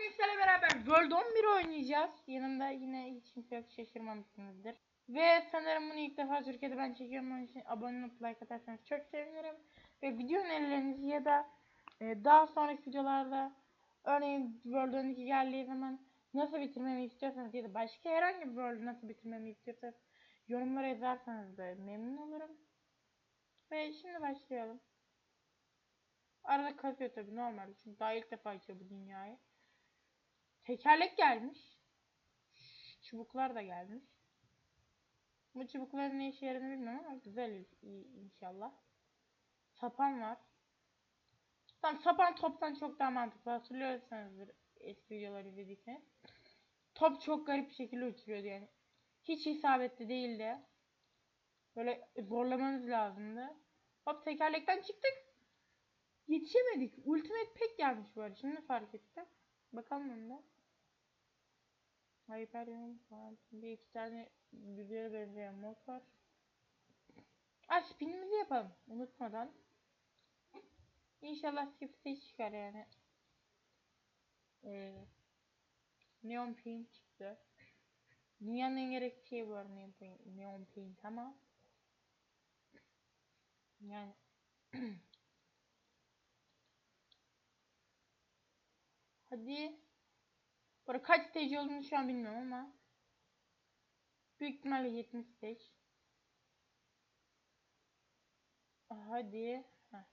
bugün beraber World 11 oynayacağız. Yanımda yine hiç kimse yok şaşırmamışsınızdır. Ve sanırım bunu ilk defa Türkiye'de ben çekiyorum. Onun için abone olup like atarsanız çok sevinirim. Ve video önerilerinizi ya da e, daha sonraki videolarda örneğin World 12 geldiği zaman nasıl bitirmemi istiyorsanız ya da başka herhangi bir World'u nasıl bitirmemi istiyorsanız yorumlara yazarsanız da memnun olurum. Ve şimdi başlayalım. Arada kasıyor tabii normal. Çünkü daha ilk defa açıyor bu dünyayı. Tekerlek gelmiş. Çubuklar da gelmiş. Bu çubukların ne işe yaradığını bilmiyorum ama güzel iyi inşallah. Sapan var. Tam sapan toptan çok daha mantıklı. Hatırlıyorsanızdır eski videoları izlediyseniz. Top çok garip bir şekilde uçuruyordu yani. Hiç isabetli değildi. Böyle zorlamanız lazımdı. Hop tekerlekten çıktık. Yetişemedik. Ultimate pek gelmiş böyle. Şimdi fark ettim. Bakalım onda. Hyperion. Bir iki tane birbirine benzeyen mod var. Ah spinimizi yapalım. Unutmadan. İnşallah stage çıkar yani. Ee, Neon Paint çıktı. Dünyanın en gerekli şeyi Neon Paint, Neon Paint ama yani Hadi. Burada kaç stage olduğunu şu an bilmiyorum ama. Büyük ihtimalle 70 stage. Hadi. Heh.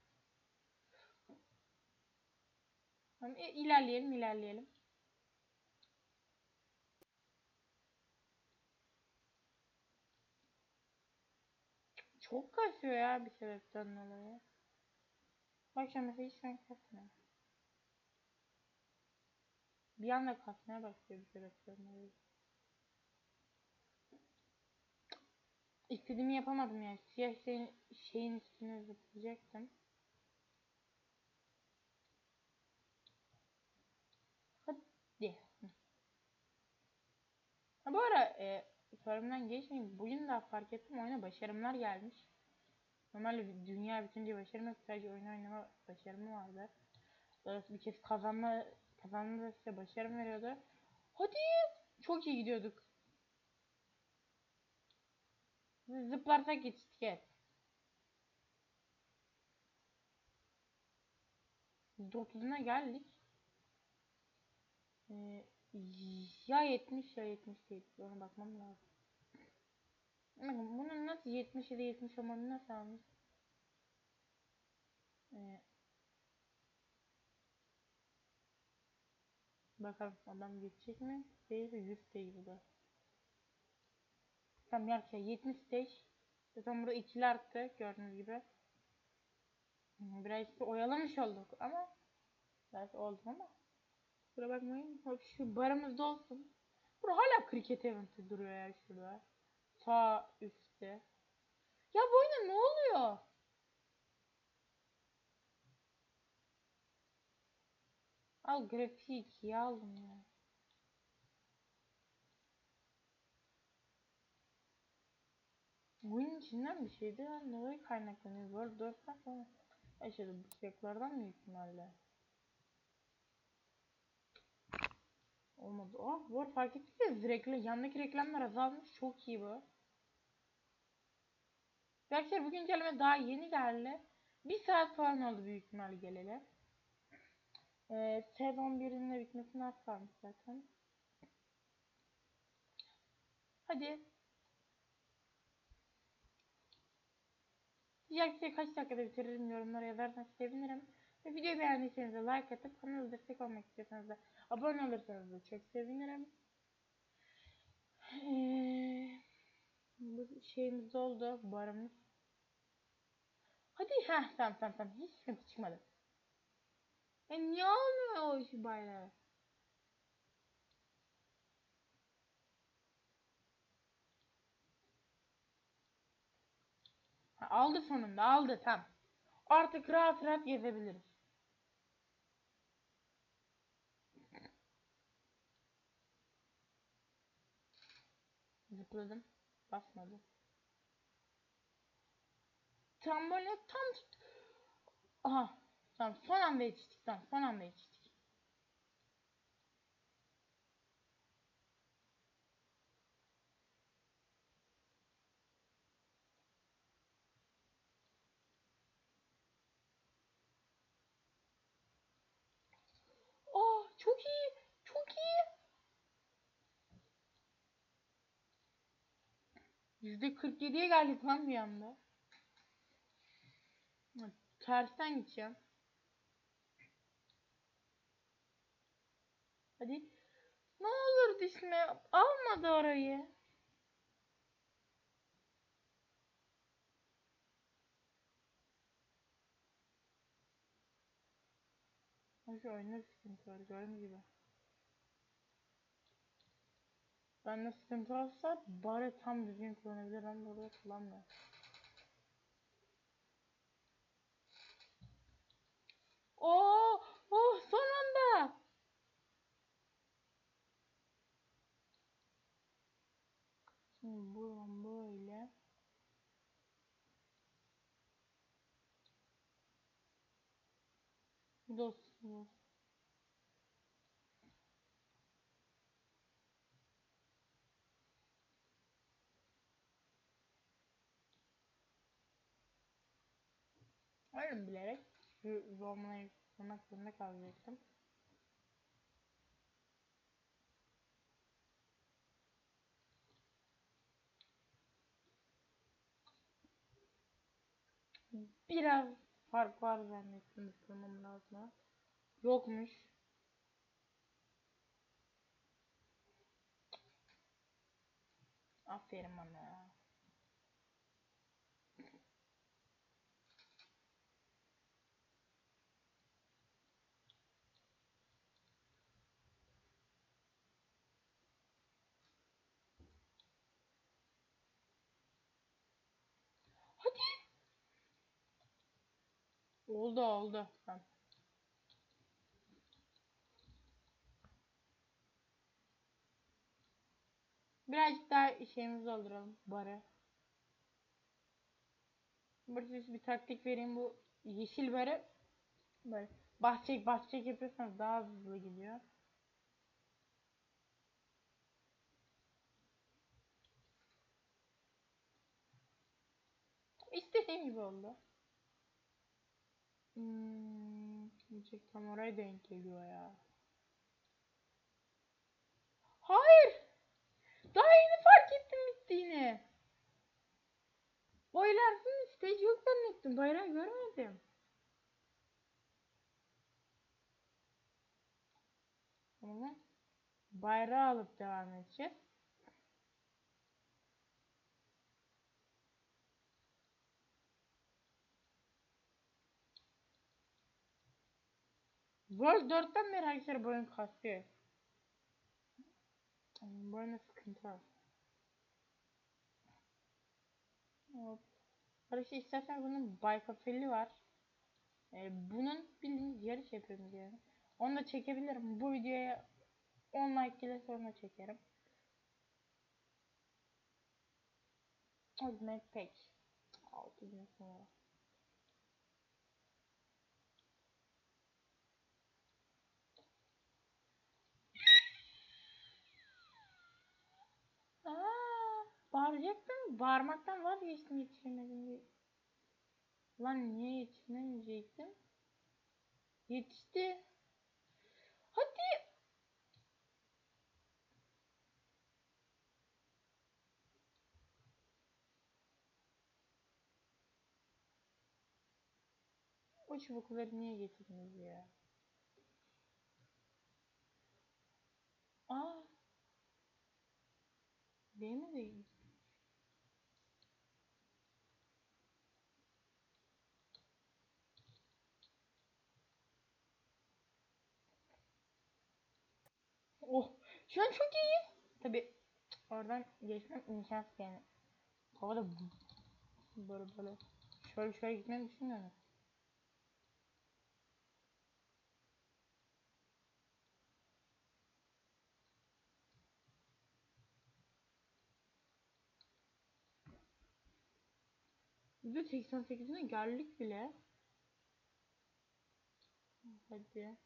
Tamam, ilerleyelim. Çok kasıyor ya bir sebepten dolayı. Bak mesela hiç renk kasmıyor. Bir anda kasmaya başlıyor bir dolayı. İstediğimi yapamadım yani. Siyah şeyin, şeyin üstüne zıplayacaktım. Hadi. Ha, bu ara e, sorumdan geçmeyeyim. Bugün daha fark ettim oyuna başarımlar gelmiş. Normalde dünya bitince başarım yok. Sadece oyun oynama başarımı vardı. Bir kez kazanma kazanma size başarım veriyordu. Hadi. Çok iyi gidiyorduk. Zıplarsak geçtik evet. 30'una geldik. Ee, ya 70 ya 70 değil. Ona bakmam lazım. Bunun nasıl 70 ya da 70 olmanı nasıl almış? Ee, bakalım adam geçecek mi? Değil 100 değil bu da. Tam yarışa 70 stage. Zaten burada ikili arttı gördüğünüz gibi. Biraz oyalamış olduk ama biraz oldu ama Kusura bakmayın. Hop şu barımızda olsun. Burada hala kriket eventi duruyor ya şurada. Sağ üstte. Ya bu oyuna ne oluyor? Al grafik ya aldım ya. Oyun içinden bir şeydi. Dolayı kaynaklanıyor. World 4'ten sonra yaşadı bu çiçeklerden mi ihtimalle? Olmadı. Oh, bu arada fark ettiniz reklam, yandaki reklamlar azalmış. Çok iyi bu. Arkadaşlar bu güncelleme daha yeni geldi. Bir saat falan oldu büyük ihtimalle geleli. Ee, sezon 1'in de bitmesine az kalmış zaten. Hadi. Sizce kaç dakikada bitiririm yorumlara yazarsanız sevinirim. Ve videoyu beğendiyseniz de like atıp kanala destek olmak istiyorsanız da abone olursanız da çok sevinirim. Ee, bu şeyimiz oldu. Barımız. Hadi ha tamam tamam tamam. Hiç sıkıntı çıkmadı. E niye olmuyor o işi bayrağı? Ha, aldı sonunda aldı tam. Artık rahat rahat gezebiliriz. Zıpladım. Basmadı. Tramboline tam tut. Aha. Tamam son anda yetiştik. Tamam son anda yetiştik. Oh çok iyi. Çok iyi. %47'ye geldik lan bir anda. Tersten gideceğim. Hadi. Ne olur düşme. Almadı orayı. Şu oyunda sıkıntı var gördüğünüz gibi. Bende sıkıntı olsa bari tam düzgün kullanabilir ama burada kullanmıyor. Oo, oh son anda. Şimdi buradan böyle. Olsun. Öyle bilerek yapmak zorunda kalacaktım. Biraz fark var zannettim ısırmam lazım. Yokmuş. Aferin bana. Hadi. Oldu oldu. Tamam. Birazcık daha şeyimizi dolduralım. Barı. Burada size bir taktik vereyim. Bu yeşil barı böyle bahçe bahçe yapıyorsanız daha hızlı gidiyor. İstediğim gibi oldu. Hmm, diyecek tam oraya denk geliyor ya. Hayır. Daha yeni fark ettim bittiğini. O ilerisinin stage yok zannettim. Bayrağı görmedim. Bayrağı alıp devam edeceğiz. World 4'ten beri arkadaşlar bu oyun kasıyor. Yani Bu oyunda sıkıntı var. Hop. Arkadaşlar istersen bunun Baykafeli var. Ee, bunun bildiğiniz yarış yapıyoruz yani. Onu da çekebilirim. Bu videoya 10 like gelirse onu da çekerim. Ultimate Pack. 6000 sonra. Aa, bağıracaktım. Bağırmaktan vazgeçtim yetişemedim diye. Lan niye yetişemeyecektim? Yetişti. Hadi. O çubukları niye getirdiniz ya? Aa. Değmedi. Oh. Şu an çok iyi. Tabi oradan geçmem imkansız yani. Havada böyle böyle. Şöyle şöyle gitmeyi düşünmüyorum. %88'ine geldik bile. Hadi.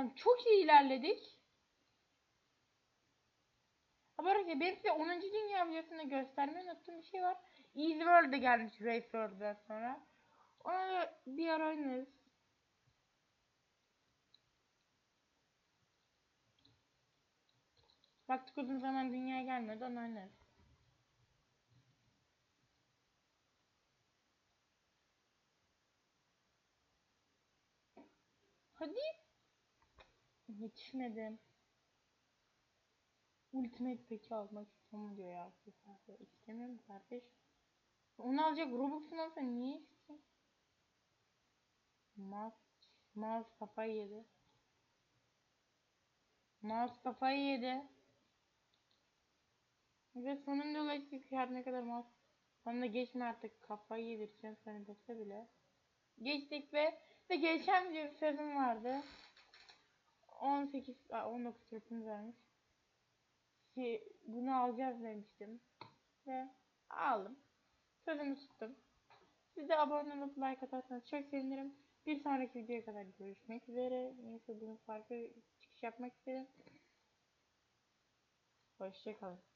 Tamam çok iyi ilerledik. Bu arada benim size 10. Dünya videosunda göstermeyi unuttuğum bir şey var. Easy World'e gelmiş Race World'dan sonra. Ona da bir ara oynarız. Baktık uzun zaman dünyaya gelmedi onu oynarız. Hadi. Yetişmedim. Ultimate Pack'i almak istiyorum diyor ya. İstemiyorum kardeş. Onu alacak Robux'un olsa niye isteyeyim? Mouse, mouse kafayı yedi. Mouse kafayı yedi. Ve sonunda ulaştık her ne kadar mouse. Bana da geçme artık kafayı yedireceğim seni dese bile. Geçtik ve ve geçen bir sözüm vardı. 18, aa, 19 tripimiz varmış. Ki bunu alacağız demiştim. Ve aldım. Sözümü tuttum. Siz de abone olup like atarsanız çok sevinirim. Bir sonraki videoya kadar görüşmek üzere. Neyse bunun farklı çıkış yapmak istedim. Hoşçakalın.